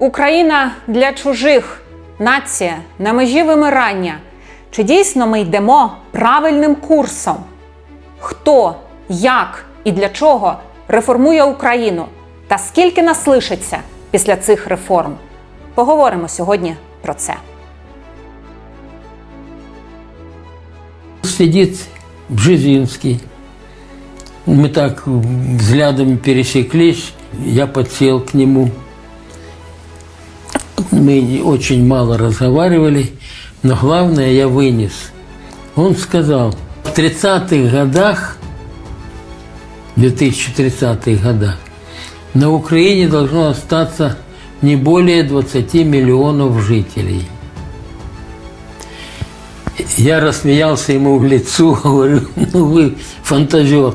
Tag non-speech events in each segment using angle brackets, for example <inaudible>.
Україна для чужих, нація на межі вимирання. Чи дійсно ми йдемо правильним курсом? Хто, як і для чого реформує Україну? Та скільки нас лишиться після цих реформ? Поговоримо сьогодні про це. Сидит Бжезинский. Мы так взглядами пересеклись, я подсел к нему. Мы очень мало разговаривали, но главное я вынес. Он сказал, в 30-х годах, 2030-х годах, на Украине должно остаться не более 20 миллионов жителей. Я рассмеялся ему в лицо, <laughs> говорю, ну вы фантазер.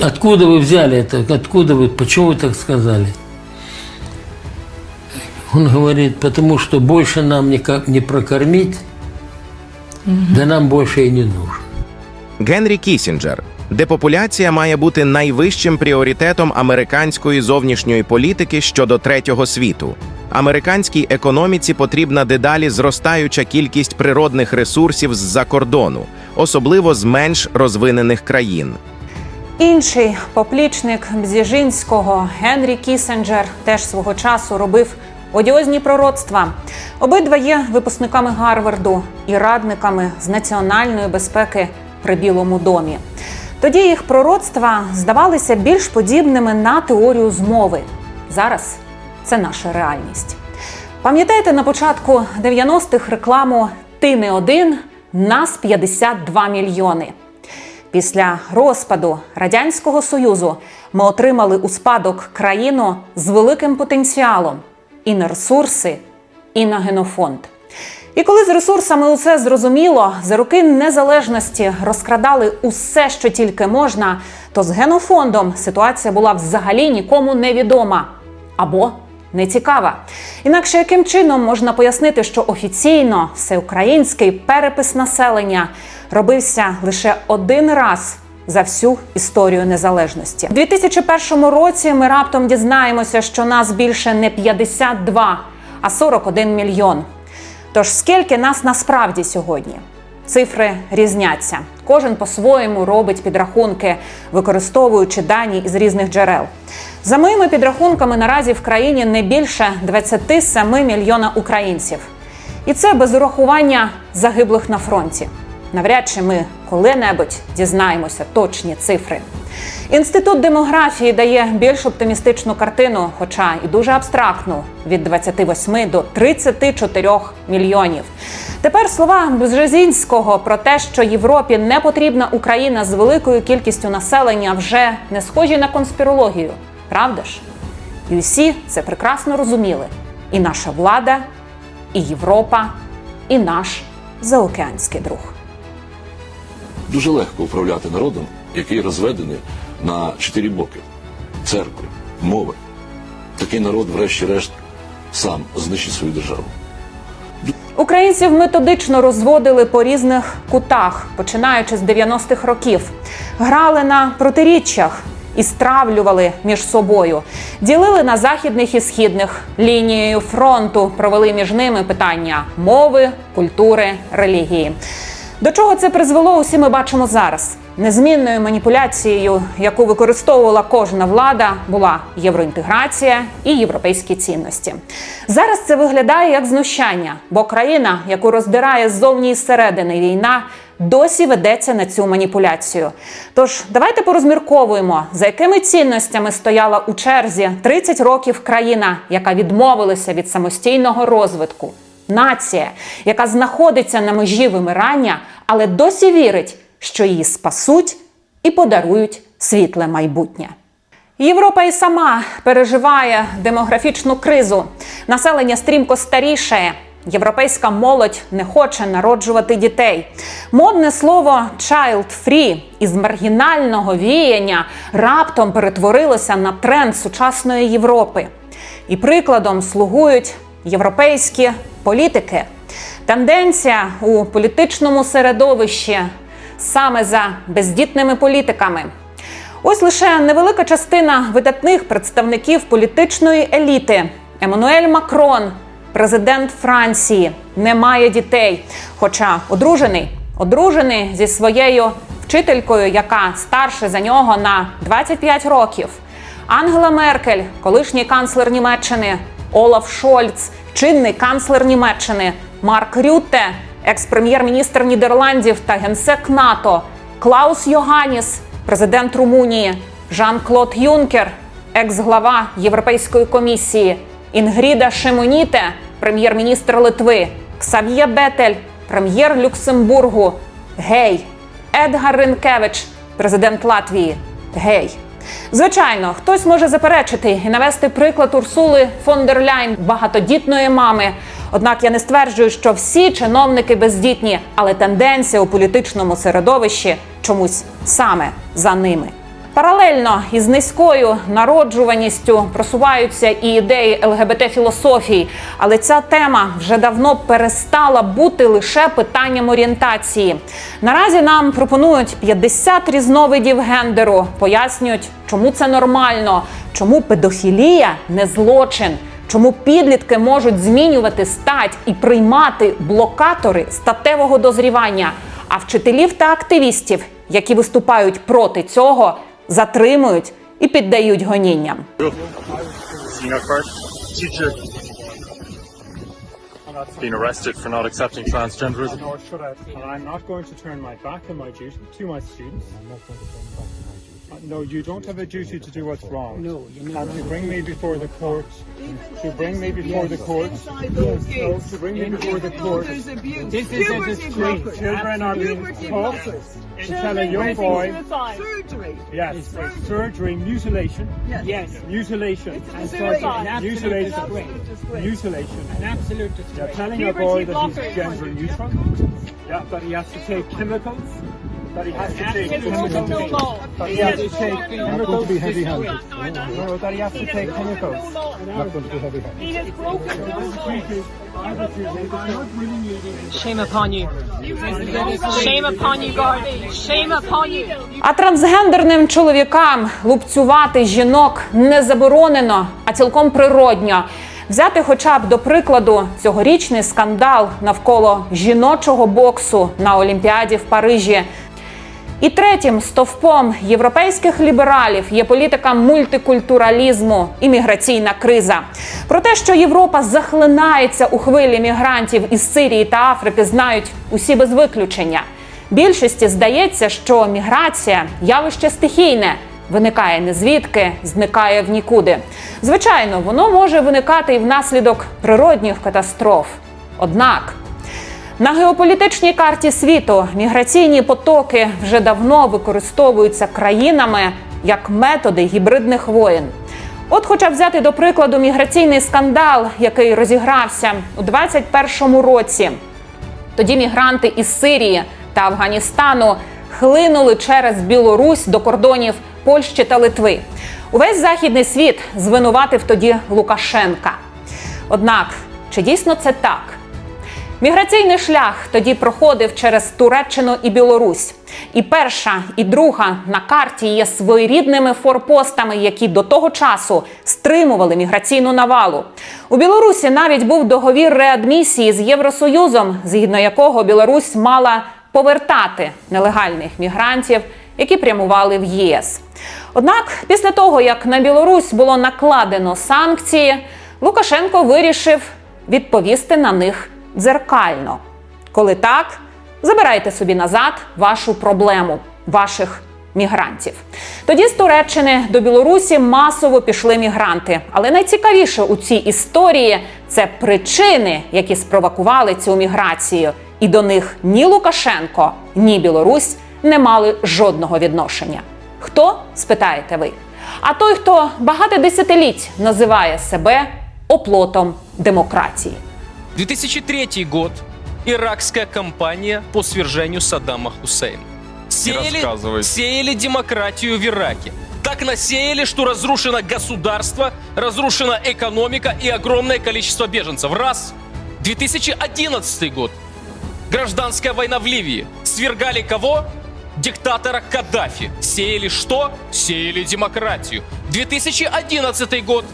Откуда вы взяли это? Откуда вы? Почему вы так сказали? Он говорит, потому что больше нам никак не прокормить, да нам больше и не нужно. Генрі Кісінджер. Депопуляція має бути найвищим пріоритетом американської зовнішньої політики щодо третього світу. Американській економіці потрібна дедалі зростаюча кількість природних ресурсів з-за кордону, особливо з менш розвинених країн. Інший поплічник Бзіжинського Генрі Кісенджер теж свого часу робив одіозні пророцтва. Обидва є випускниками Гарварду і радниками з національної безпеки при Білому домі. Тоді їх пророцтва здавалися більш подібними на теорію змови. Зараз це наша реальність. Пам'ятаєте на початку 90-х рекламу Ти не один, нас 52 мільйони. Після розпаду Радянського Союзу ми отримали у спадок країну з великим потенціалом і на ресурси, і на генофонд. І коли з ресурсами усе зрозуміло, за роки незалежності розкрадали усе, що тільки можна, то з генофондом ситуація була взагалі нікому невідома або нецікава. Інакше яким чином можна пояснити, що офіційно всеукраїнський перепис населення робився лише один раз за всю історію незалежності. У 2001 році ми раптом дізнаємося, що нас більше не 52, а 41 мільйон. Тож скільки нас насправді сьогодні? Цифри різняться. Кожен по-своєму робить підрахунки, використовуючи дані із різних джерел. За моїми підрахунками, наразі в країні не більше 27 мільйона українців. І це без урахування загиблих на фронті. Навряд чи ми коли-небудь дізнаємося точні цифри. Інститут демографії дає більш оптимістичну картину, хоча і дуже абстрактну від 28 до 34 мільйонів. Тепер слова Бжезінського про те, що Європі не потрібна Україна з великою кількістю населення, вже не схожі на конспірологію, правда ж? І усі це прекрасно розуміли. І наша влада, і Європа, і наш заокеанський друг. Дуже легко управляти народом, який розведений на чотири боки: церкви, мови. Такий народ, врешті-решт, сам знищить свою державу. Українців методично розводили по різних кутах, починаючи з 90-х років, грали на протиріччях і стравлювали між собою, ділили на західних і східних лінією фронту, провели між ними питання мови, культури, релігії. До чого це призвело, усі ми бачимо зараз. Незмінною маніпуляцією, яку використовувала кожна влада, була євроінтеграція і європейські цінності. Зараз це виглядає як знущання, бо країна, яку роздирає ззовні і зсередини війна, досі ведеться на цю маніпуляцію. Тож давайте порозмірковуємо, за якими цінностями стояла у черзі 30 років країна, яка відмовилася від самостійного розвитку. Нація, яка знаходиться на межі вимирання, але досі вірить, що її спасуть і подарують світле майбутнє. Європа і сама переживає демографічну кризу. Населення стрімко старішає. Європейська молодь не хоче народжувати дітей. Модне слово «child free» із маргінального віяння раптом перетворилося на тренд сучасної Європи. І прикладом слугують європейські політики. Тенденція у політичному середовищі саме за бездітними політиками. Ось лише невелика частина видатних представників політичної еліти Еммануель Макрон, президент Франції, не має дітей, хоча одружений, одружений зі своєю вчителькою, яка старше за нього на 25 років. Ангела Меркель, колишній канцлер Німеччини, Олаф Шольц, чинний канцлер Німеччини, Марк Рютте, екс-прем'єр-міністр Нідерландів та генсек НАТО, Клаус Йоганіс, президент Румунії, Жан-Клод Юнкер, екс-глава Європейської комісії, Інгріда Шимоніте, прем'єр-міністр Литви, Ксав'є Бетель, прем'єр Люксембургу, гей, Едгар Ренкевич, президент Латвії, гей. Звичайно, хтось може заперечити і навести приклад Урсули фон дер Ляйн, багатодітної мами. Однак я не стверджую, що всі чиновники бездітні, але тенденція у політичному середовищі чомусь саме за ними. Паралельно із низькою народжуваністю просуваються і ідеї ЛГБТ-філософії, але ця тема вже давно перестала бути лише питанням орієнтації. Наразі нам пропонують 50 різновидів гендеру, пояснюють, чому це нормально, чому педофілія не злочин. Чому підлітки можуть змінювати стать і приймати блокатори статевого дозрівання? А вчителів та активістів, які виступають проти цього, затримують і піддають гонінням. Being arrested for not accepting transgenderism. And I'm not going to turn my back on my duty to my students. I'm not going to turn back on my duty. Uh, no, you don't have a duty to do what's wrong. No, you And to bring me before the court, to bring me before the court, Inside no, to bring me before the court. There's. This is a disgrace. Children are being Puberty taught blockers. to tell a young boy, Surgery. yes, surgery, mutilation, Yes. yes, mutilation, and suicide. surgery, mutilation, mutilation. An absolute They're disgrace. telling a boy that he's gender neutral. Yeah, that he has to take chemicals. Upon you, Garvey. Shame upon you. А трансгендерним чоловікам лупцювати жінок не заборонено, а цілком природньо. Взяти, хоча б до прикладу, цьогорічний скандал навколо жіночого боксу на Олімпіаді в Парижі. І третім стовпом європейських лібералів є політика мультикультуралізму і міграційна криза. Про те, що Європа захлинається у хвилі мігрантів із Сирії та Африки, знають усі без виключення. Більшості здається, що міграція явище стихійне, виникає не звідки, зникає в нікуди. Звичайно, воно може виникати і внаслідок природних катастроф. Однак на геополітичній карті світу міграційні потоки вже давно використовуються країнами як методи гібридних воєн. От, хоча б взяти до прикладу міграційний скандал, який розігрався у 2021 році. Тоді мігранти із Сирії та Афганістану хлинули через Білорусь до кордонів Польщі та Литви. Увесь західний світ звинуватив тоді Лукашенка. Однак, чи дійсно це так? Міграційний шлях тоді проходив через Туреччину і Білорусь. І перша, і друга на карті є своєрідними форпостами, які до того часу стримували міграційну навалу. У Білорусі навіть був договір реадмісії з Євросоюзом, згідно якого Білорусь мала повертати нелегальних мігрантів, які прямували в ЄС. Однак, після того як на Білорусь було накладено санкції, Лукашенко вирішив відповісти на них дзеркально. Коли так, забирайте собі назад вашу проблему, ваших мігрантів. Тоді з Туреччини до Білорусі масово пішли мігранти. Але найцікавіше у цій історії це причини, які спровокували цю міграцію. І до них ні Лукашенко, ні Білорусь не мали жодного відношення. Хто спитаєте ви? А той, хто багато десятиліть називає себе оплотом демократії. 2003 год. Иракская кампания по свержению Саддама Хусейна. Сеяли, сеяли демократию в Ираке. Так насеяли, что разрушено государство, разрушена экономика и огромное количество беженцев. Раз. 2011 год. Гражданская война в Ливии. Свергали кого? Диктатора Каддафи. Сеяли что? Сеяли демократию. 2011 год.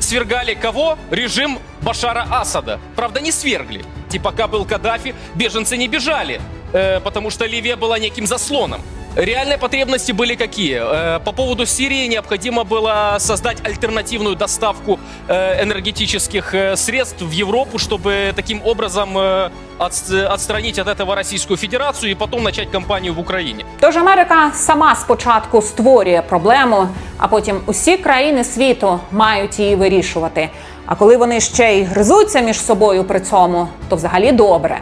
свергали кого? Режим Башара Асада. Правда, не свергли. Типа, пока был Каддафи, беженцы не бежали, э, потому что Ливия была неким заслоном. Реальные потребности были какие? Э, По поводу Сирии необходимо было создать альтернативную доставку э, энергетических э, средств в Европу, чтобы таким образом э, отс- отстранить от этого Российскую Федерацию и потом начать кампанию в Украине. Тож Америка сама спочатку створює проблему, а потім усі країни світу мають її вирішувати. А коли вони ще й гризуться між собою при цьому, то взагалі добре.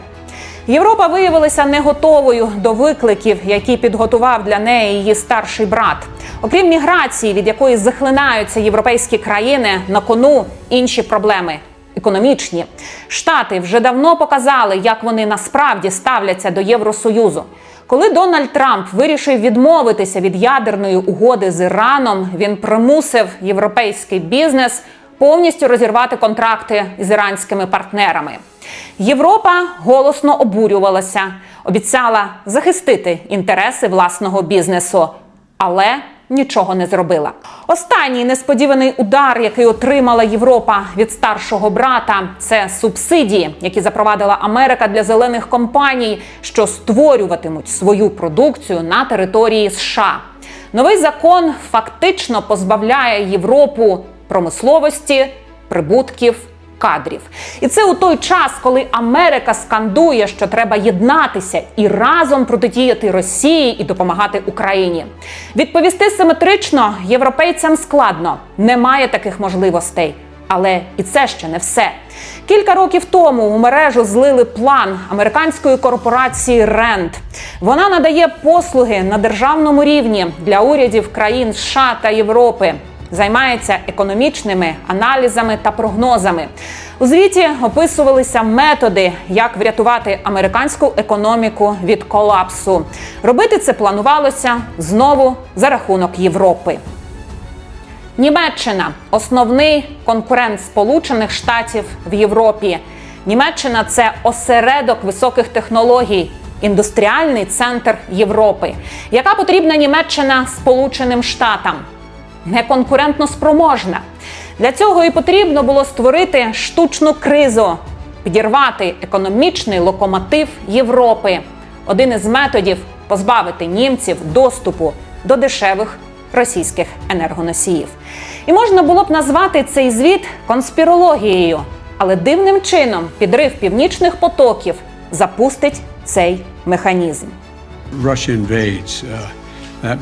Європа виявилася не готовою до викликів, які підготував для неї її старший брат. Окрім міграції, від якої захлинаються європейські країни, на кону інші проблеми економічні. Штати вже давно показали, як вони насправді ставляться до Євросоюзу. Коли Дональд Трамп вирішив відмовитися від ядерної угоди з Іраном, він примусив європейський бізнес повністю розірвати контракти з іранськими партнерами. Європа голосно обурювалася, обіцяла захистити інтереси власного бізнесу, але нічого не зробила. Останній несподіваний удар, який отримала Європа від старшого брата, це субсидії, які запровадила Америка для зелених компаній, що створюватимуть свою продукцію на території США. Новий закон фактично позбавляє Європу промисловості, прибутків. Кадрів, і це у той час, коли Америка скандує, що треба єднатися і разом протидіяти Росії і допомагати Україні. Відповісти симетрично європейцям складно, немає таких можливостей. Але і це ще не все. Кілька років тому у мережу злили план американської корпорації Rent. Вона надає послуги на державному рівні для урядів країн США та Європи займається економічними аналізами та прогнозами. У звіті описувалися методи, як врятувати американську економіку від колапсу. Робити це планувалося знову за рахунок Європи. Німеччина основний конкурент Сполучених Штатів в Європі. Німеччина це осередок високих технологій, індустріальний центр Європи. Яка потрібна Німеччина Сполученим Штатам? Неконкурентно спроможна. Для цього і потрібно було створити штучну кризу, підірвати економічний локомотив Європи. Один із методів позбавити німців доступу до дешевих російських енергоносіїв. І можна було б назвати цей звіт конспірологією, але дивним чином підрив північних потоків запустить цей механізм. Russia invades, uh,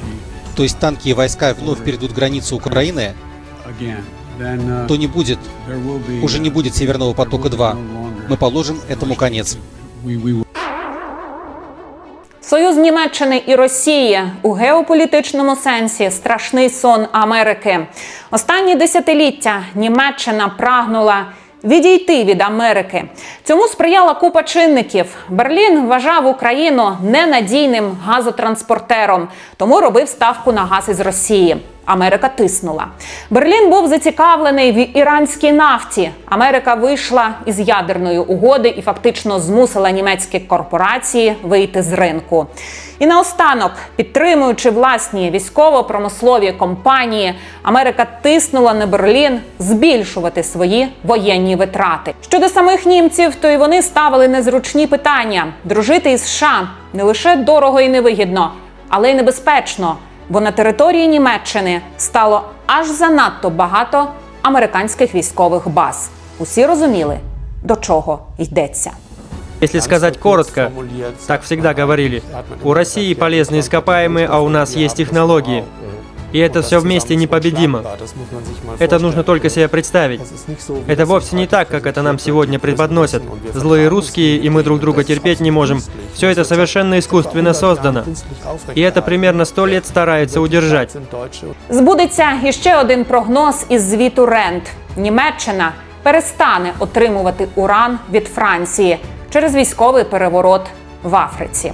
that means Если Россия вторгнется, troops crossing the, то есть танки и войска вновь перейдут границу Украины, again, then uh, то не будет, there will be, уже не uh, будет Северного потока-2. no longer Мы положим этому конец. we, we will Союз Німеччини і Росії у геополітичному сенсі страшний сон Америки. Останні десятиліття Німеччина прагнула відійти від Америки. Цьому сприяла купа чинників. Берлін вважав Україну ненадійним газотранспортером, тому робив ставку на газ із Росії. Америка тиснула. Берлін був зацікавлений в іранській нафті. Америка вийшла із ядерної угоди і фактично змусила німецькі корпорації вийти з ринку. І наостанок, підтримуючи власні військово-промислові компанії, Америка тиснула на Берлін збільшувати свої воєнні витрати. Щодо самих німців, то й вони ставили незручні питання: дружити із США не лише дорого і невигідно, але й небезпечно. Бо на території Німеччини стало аж занадто багато американських військових баз. Усі розуміли, до чого йдеться. Если сказать коротко, так всегда говорили, у России полезные ископаемые, а у нас есть технологии. И это все вместе непобедимо. Это нужно только себе представить. Это вовсе не так, как это нам сегодня преподносят. Злые русские, и мы друг друга терпеть не можем. Все это совершенно искусственно создано. И это примерно сто лет стараются удержать. Збудеться іще один прогноз із звіту Рент: Німеччина перестане отримувати уран від Франції через військовий переворот в Африці.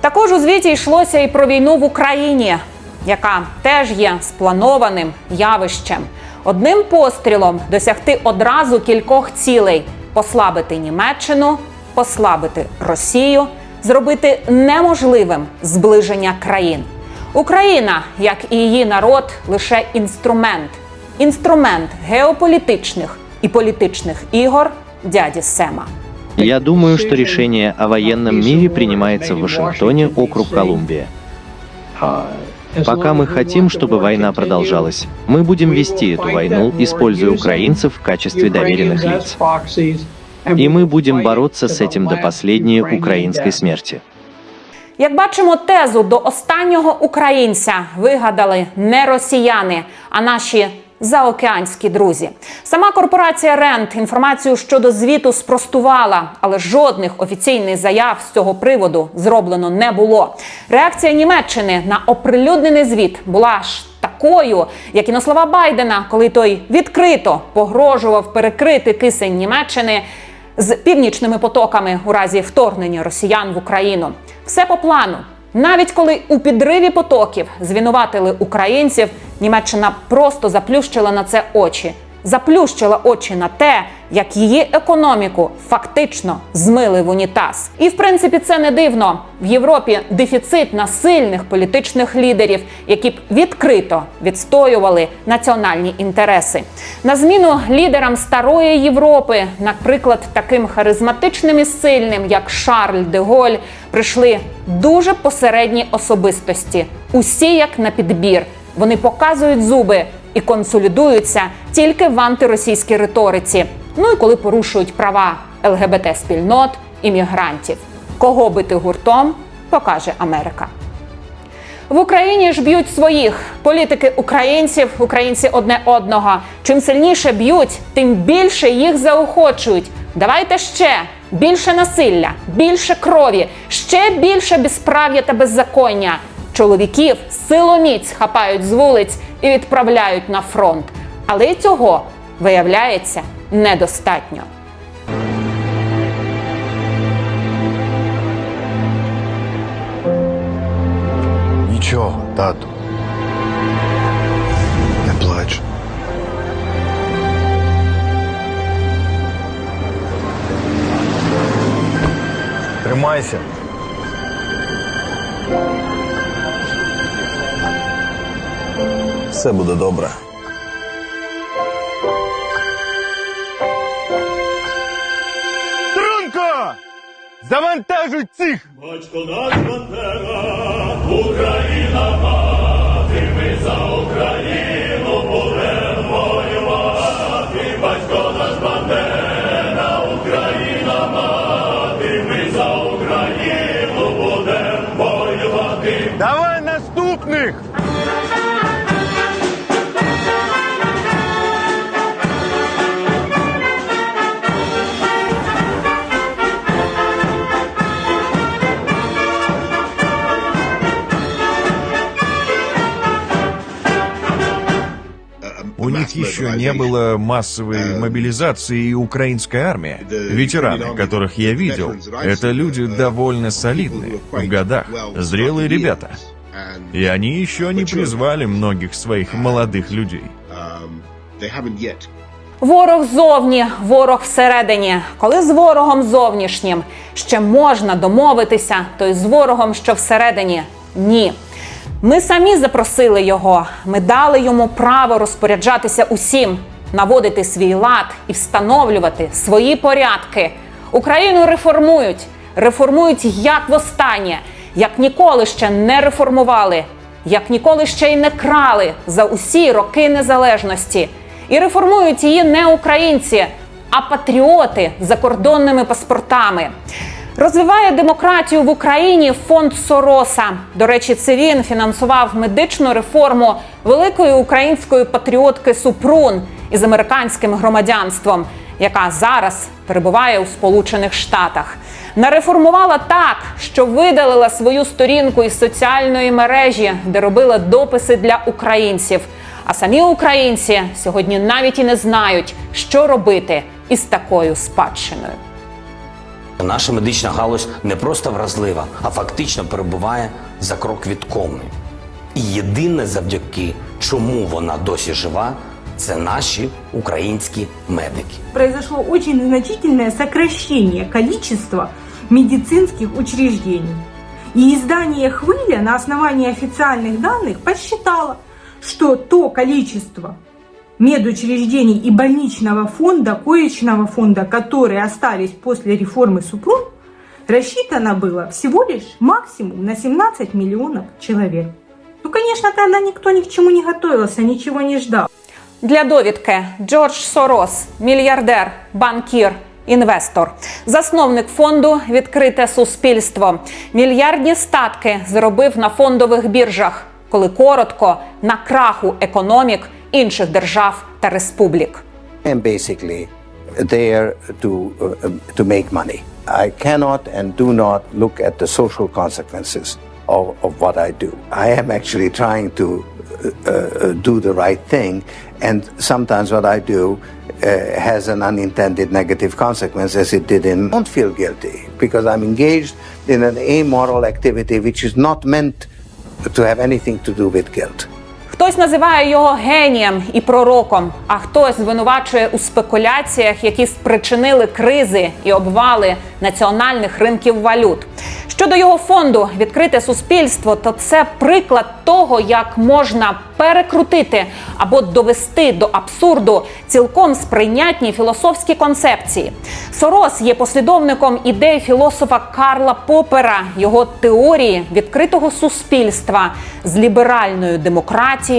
Також у звіті йшлося і про війну в Україні, яка теж є спланованим явищем. Одним пострілом досягти одразу кількох цілей: послабити Німеччину, послабити Росію, зробити неможливим зближення країн. Україна, як і її народ, лише інструмент, інструмент геополітичних і політичних ігор дяді Сема. Я думаю, что решение о военном мире принимается в Вашингтоне, округ Колумбия. Пока мы хотим, чтобы война продолжалась, мы будем вести эту войну, используя украинцев в качестве доверенных лиц. И мы будем бороться с этим до последней украинской смерти. Як бачимо, тезу до останнього українця вигадали не росіяни, а наші заокеанські друзі. Сама корпорація Рент інформацію щодо звіту спростувала, але жодних офіційних заяв з цього приводу зроблено не було. Реакція Німеччини на оприлюднений звіт була ж такою, як і на слова Байдена, коли той відкрито погрожував перекрити кисень Німеччини з північними потоками у разі вторгнення росіян в Україну. Все по плану. Навіть коли у підриві потоків звинуватили українців, Німеччина просто заплющила на це очі. Заплющила очі на те, як її економіку фактично змили в унітаз. І в принципі це не дивно. В Європі дефіцит на сильних політичних лідерів, які б відкрито відстоювали національні інтереси. На зміну лідерам старої Європи, наприклад, таким харизматичним і сильним, як Шарль де Голь, прийшли дуже посередні особистості. Усі як на підбір. Вони показують зуби і консолідуються тільки в антиросійській риториці. Ну і коли порушують права ЛГБТ спільнот і мігрантів. Кого бити гуртом, покаже Америка. В Україні ж б'ють своїх політики українців, українці одне одного. Чим сильніше б'ють, тим більше їх заохочують. Давайте ще більше насилля, більше крові, ще більше безправ'я та беззаконня. Чоловіків силоміць хапають з вулиць і відправляють на фронт. Але й цього виявляється недостатньо. Нічого, тату. Не плач. Тримайся. Все буде добре. Трунко! Завантажуй цих! Батько наш Бандера, Україна мати, ми за Україну будемо воювати. Батько наш еще не было массовой мобилизации и украинской армии. Ветераны, которых я видел, это люди довольно солидные, в годах, зрелые ребята. И они еще не призвали многих своих молодых людей. Ворог зовні, ворог всередині. Коли з ворогом зовнішнім ще можна домовитися, то й з ворогом, що всередині ні. Ми самі запросили його. Ми дали йому право розпоряджатися усім, наводити свій лад і встановлювати свої порядки. Україну реформують, реформують як востаннє, як ніколи ще не реформували, як ніколи ще й не крали за усі роки незалежності. І реформують її не українці, а патріоти з закордонними паспортами. Розвиває демократію в Україні фонд Сороса. До речі, це він фінансував медичну реформу великої української патріотки Супрун із американським громадянством, яка зараз перебуває у Сполучених Штатах. Нареформувала так, що видалила свою сторінку із соціальної мережі, де робила дописи для українців. А самі українці сьогодні навіть і не знають, що робити із такою спадщиною. Наша медична галузь не просто вразлива, а фактично перебуває за крок від коми. І єдине завдяки чому вона досі жива, це наші українські медики. Произошло очень значительное сокращение количества медицинских учреждений. И издание «Хвыля» на основании официальных данных посчитало, что то количество медучреждений и больничного фонда, коечного фонда, которые остались после реформы Супрун, рассчитано было всего лишь максимум на 17 миллионов человек. Ну, конечно, тогда никто ни к чему не готовился, ничего не ждал. Для довідки Джордж Сорос, мільярдер, банкір. Інвестор, засновник фонду Відкрите суспільство, мільярдні статки зробив на фондових біржах, коли коротко на краху економік інших держав та республік. am basically there to uh, to make money. I cannot and do not look at the social consequences of, of what I do. I am actually trying to uh, uh, do the right thing, and sometimes what I do uh, has an unintended negative consequence, as it did in. Don't feel guilty because I'm engaged in an amoral activity which is not meant to have anything to do with guilt. Хтось називає його генієм і пророком, а хтось звинувачує у спекуляціях, які спричинили кризи і обвали національних ринків валют. Щодо його фонду відкрите суспільство, то це приклад того, як можна перекрутити або довести до абсурду цілком сприйнятні філософські концепції. Сорос є послідовником ідей філософа Карла Попера, його теорії відкритого суспільства з ліберальною демократією,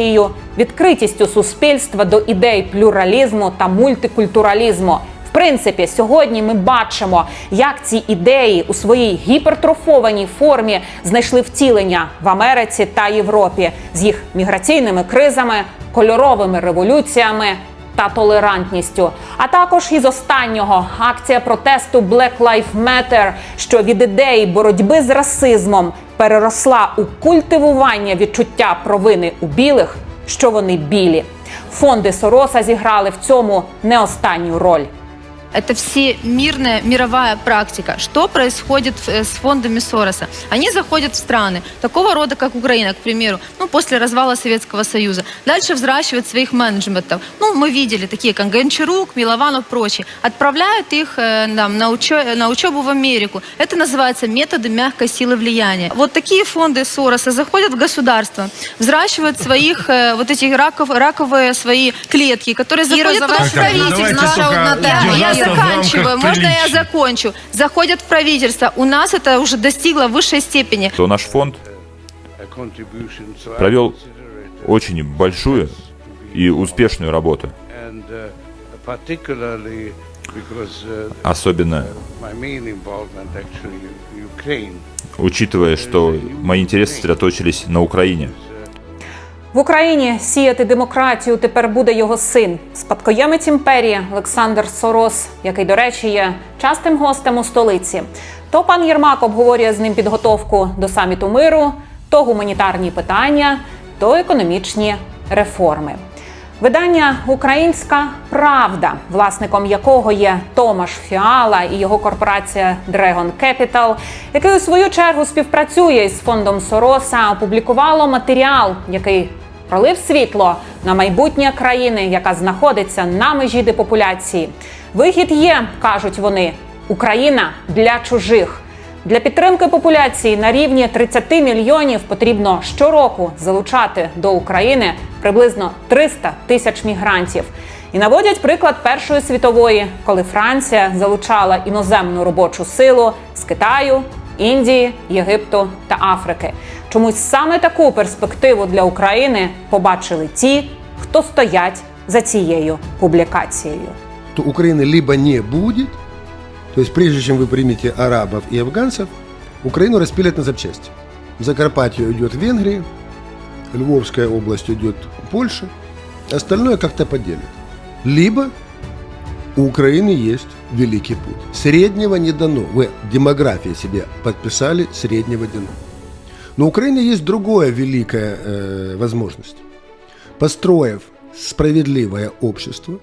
відкритістю суспільства до ідей плюралізму та мультикультуралізму. В принципі, сьогодні ми бачимо, як ці ідеї у своїй гіпертрофованій формі знайшли втілення в Америці та Європі з їх міграційними кризами, кольоровими революціями та толерантністю. А також із останнього акція протесту Black Lives Matter, що від ідеї боротьби з расизмом переросла у культивування відчуття провини у білих, що вони білі. Фонди Сороса зіграли в цьому не останню роль. Это всемирная мировая практика. Что происходит э, с фондами Сороса? Они заходят в страны такого рода, как Украина, к примеру, ну, после развала Советского Союза. Дальше взращивают своих менеджментов. Ну, мы видели такие, как Гончарук, Милованов, прочие. Отправляют их э, там, на, учё- на учебу в Америку. Это называется методы мягкой силы влияния. Вот такие фонды Сороса заходят в государство, взращивают своих э, вот этих раков, раковые свои клетки, которые заходят туда в правительство. Да, я заканчиваю. Можно я закончу? Заходят в правительство. У нас это уже достигло высшей степени. то наш фонд провел очень большую и успешную работу. Особенно учитывая, что мои интересы сосредоточились на Украине. В Україні сіяти демократію тепер буде його син, спадкоємець імперії Олександр Сорос, який, до речі, є частим гостем у столиці. То пан Єрмак обговорює з ним підготовку до саміту миру, то гуманітарні питання, то економічні реформи. Видання Українська Правда, власником якого є Томаш Фіала і його корпорація Dragon Capital, який у свою чергу співпрацює із фондом Сороса, опублікувало матеріал, який пролив світло на майбутнє країни, яка знаходиться на межі депопуляції. Вихід є, кажуть вони, Україна для чужих. Для підтримки популяції на рівні 30 мільйонів потрібно щороку залучати до України приблизно 300 тисяч мігрантів. І наводять приклад Першої світової, коли Франція залучала іноземну робочу силу з Китаю, Індії, Єгипту та Африки. Чомусь саме таку перспективу для України побачили ті, хто стоять за цією публікацією. то Украины либо не будет, то есть прежде чем вы примете арабов и афганцев, Украину распилят на запчасти. Закарпатье уйдет в Венгрии, Львовская область уйдет в Польше, остальное как-то поделят. Либо у Украины есть великий путь. Среднего не дано. Вы демографии себе подписали, среднего дано. Но у Украины есть другая великая э, возможность. Построив справедливое общество,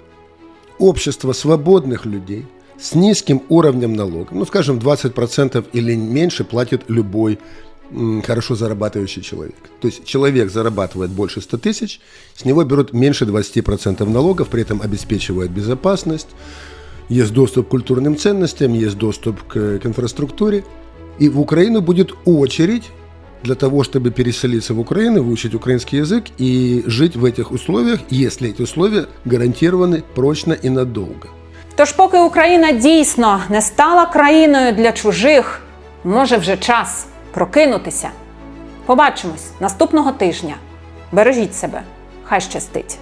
общество свободных людей с низким уровнем налога, ну, скажем, 20% или меньше платит любой хорошо зарабатывающий человек. То есть человек зарабатывает больше 100 тысяч, с него берут меньше 20% налогов, при этом обеспечивают безопасность, есть доступ к культурным ценностям, есть доступ к, к инфраструктуре. И в Украину будет очередь для того, чтобы переселиться в Украину, выучить украинский язык и жить в этих условиях, если эти условия гарантированы прочно и надолго. Тож, поки Україна дійсно не стала країною для чужих, може вже час прокинутися. Побачимось наступного тижня. Бережіть себе, хай щастить!